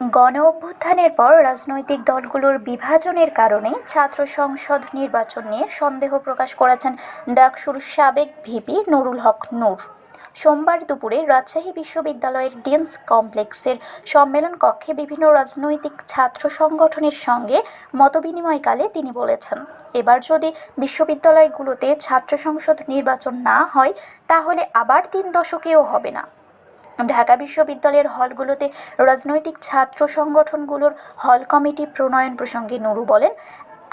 গণ অভ্যুত্থানের পর রাজনৈতিক দলগুলোর বিভাজনের কারণে ছাত্র সংসদ নির্বাচন নিয়ে সন্দেহ প্রকাশ করেছেন ডাকসুর সাবেক ভিপি নুরুল হক নূর। সোমবার দুপুরে রাজশাহী বিশ্ববিদ্যালয়ের ডেন্স কমপ্লেক্সের সম্মেলন কক্ষে বিভিন্ন রাজনৈতিক ছাত্র সংগঠনের সঙ্গে মতবিনিময়কালে তিনি বলেছেন, এবার যদি বিশ্ববিদ্যালয়গুলোতে ছাত্র সংসদ নির্বাচন না হয়, তাহলে আবার তিন দশকেও হবে না। ঢাকা বিশ্ববিদ্যালয়ের হলগুলোতে রাজনৈতিক ছাত্র সংগঠনগুলোর হল কমিটি প্রণয়ন প্রসঙ্গে নুরু বলেন,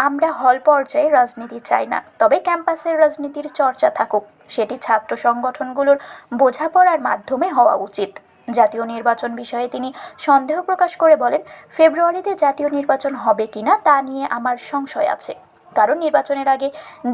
আমরা হল পর্যায়ে রাজনীতি চাই না, তবে ক্যাম্পাসের রাজনীতির চর্চা থাকুক। সেটি ছাত্র সংগঠনগুলোর বোঝাপড়ার মাধ্যমে হওয়া উচিত। জাতীয় নির্বাচন বিষয়ে তিনি সন্দেহ প্রকাশ করে বলেন, ফেব্রুয়ারিতে জাতীয় নির্বাচন হবে কিনা তা নিয়ে আমার সংশয় আছে। কারণ নির্বাচনের আগে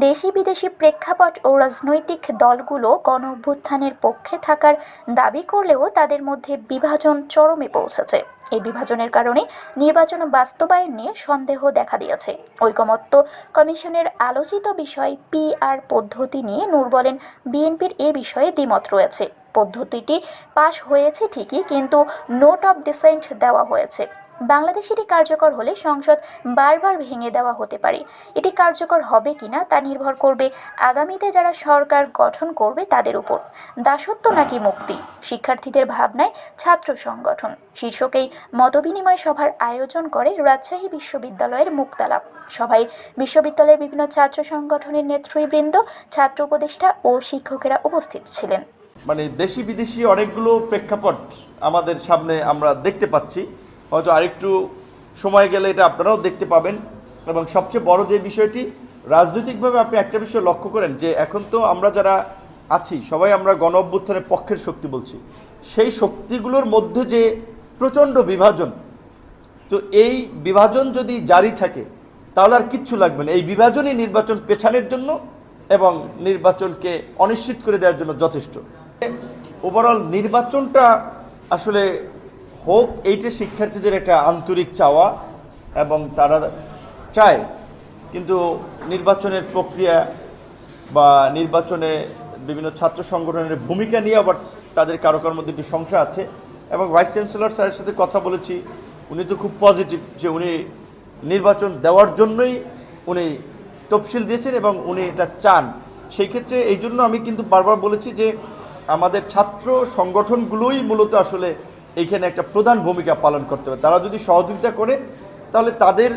দেশি বিদেশি প্রেক্ষাপট ও রাজনৈতিক দলগুলো গণ অভ্যুত্থানের পক্ষে থাকার দাবি করলেও তাদের মধ্যে বিভাজন চরমে পৌঁছেছে। এই বিভাজনের কারণে নির্বাচন বাস্তবায়ন নিয়ে সন্দেহ দেখা দিয়েছে। ঐকমত্য কমিশনের আলোচিত বিষয় পিআর পদ্ধতি নিয়ে নূর বলেন, বিএনপির এ বিষয়ে দ্বিমত রয়েছে। পদ্ধতিটি পাশ হয়েছে ঠিকই, কিন্তু নোট অফ ডিসেন্ট দেওয়া হয়েছে। বাংলাদেশ এটি কার্যকর হলে সংসদ বারবার ভেঙে দেওয়া হতে পারে। এটি কার্যকর হবে কিনা তা নির্ভর করবে আগামীতে যারা সরকার গঠন করবে তাদের উপর। দাসত্ব নাকি মুক্তি? শিক্ষার্থীদের ভাবনায় ছাত্র সংগঠন। শীর্ষকেই মতবিনিময় সভার আয়োজন করে রাজশাহী বিশ্ববিদ্যালয়ের মুক্তালাপ সভায় বিশ্ববিদ্যালয়ের বিভিন্ন ছাত্র সংগঠনের নেতৃবৃন্দ, ছাত্র উপদেষ্টা ও শিক্ষকেরা উপস্থিত ছিলেন। মানে দেশি বিদেশি অনেকগুলো প্রেক্ষাপট আমাদের সামনে আমরা দেখতে পাচ্ছি। হয়তো আরেকটু সময় গেলে এটা আপনারাও দেখতে পাবেন। এবং সবচেয়ে বড় যে বিষয়টি, রাজনৈতিকভাবে আপনি একটা বিষয় লক্ষ্য করেন যে এখন তো আমরা যারা আছি, সবাই আমরা গণ অভ্যুত্থানের পক্ষের শক্তি বলছি। সেই শক্তিগুলোর মধ্যে যে প্রচণ্ড বিভাজন, তো এই বিভাজন যদি জারি থাকে, তাহলে আর কিচ্ছু লাগবে না। এই বিভাজনই নির্বাচন পেছানোর জন্য এবং নির্বাচনকে অনিশ্চিত করে দেওয়ার জন্য যথেষ্ট। ওভারঅল নির্বাচনটা আসলে হোক, এইটা শিক্ষার্থীদের একটা আন্তরিক চাওয়া এবং তারা চায়। কিন্তু নির্বাচনের প্রক্রিয়া বা নির্বাচনে বিভিন্ন ছাত্র সংগঠনের ভূমিকা নিয়ে আবার তাদের কারও কারোর মধ্যে একটু সংশয় আছে এবং ভাইস চ্যান্সেলর স্যারের সাথে কথা বলেছি, উনি তো খুব পজিটিভ যে উনি নির্বাচন দেওয়ার জন্যই উনি তফসিল দিয়েছেন এবং উনি এটা চান। সেই ক্ষেত্রে এই জন্য আমি কিন্তু বারবার বলেছি যে আমাদের ছাত্র সংগঠনগুলোই মূলত আসলে এইখানে একটা প্রধান ভূমিকা পালন করতে হবে। তারা যদি সহযোগিতা করে তাহলে তাদের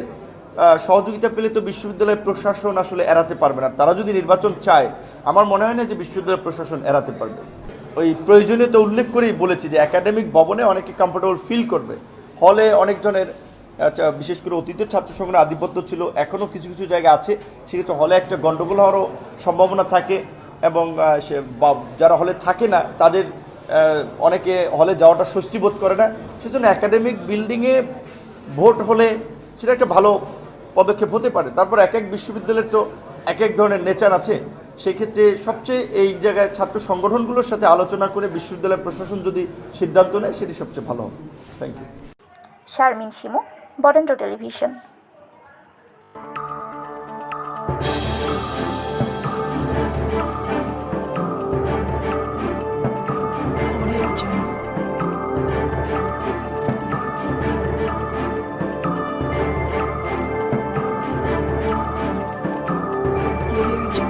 সহযোগিতা পেলে তো বিশ্ববিদ্যালয় প্রশাসন আসলে এড়াতে পারবে না। তারা যদি নির্বাচন চায় আমার মনে হয় না যে বিশ্ববিদ্যালয় প্রশাসন এড়াতে পারবে। ওই প্রয়োজনীয়তা উল্লেখ করেই বলেছি যে একাডেমিক ভবনে অনেকে কমফোর্টেবল ফিল করবে। হলে অনেকজনের আচ্ছা, বিশেষ করে অতীতের ছাত্র আধিপত্য ছিল এখনও কিছু কিছু জায়গা আছে। সেক্ষেত্রে হলে একটা গণ্ডগোল হওয়ারও সম্ভাবনা থাকে এবং সে যারা হলে থাকে না তাদের অনেকে হলে যাওয়াটা স্বস্তি বোধ করে না। সেজন্য একাডেমিক বিল্ডিংয়ে ভোট হলে সেটা একটা ভালো পদক্ষেপ হতে পারে। তারপর এক এক বিশ্ববিদ্যালয়ের তো এক এক ধরনের নেচার আছে। সেই ক্ষেত্রে সবচেয়ে এই জায়গায় ছাত্র সংগঠনগুলোর সাথে আলোচনা করে বিশ্ববিদ্যালয় প্রশাসন যদি সিদ্ধান্ত নেয়, সেটি সবচেয়ে ভালো হবে। Thank you Sharmin Shimu, Barendra television. Audio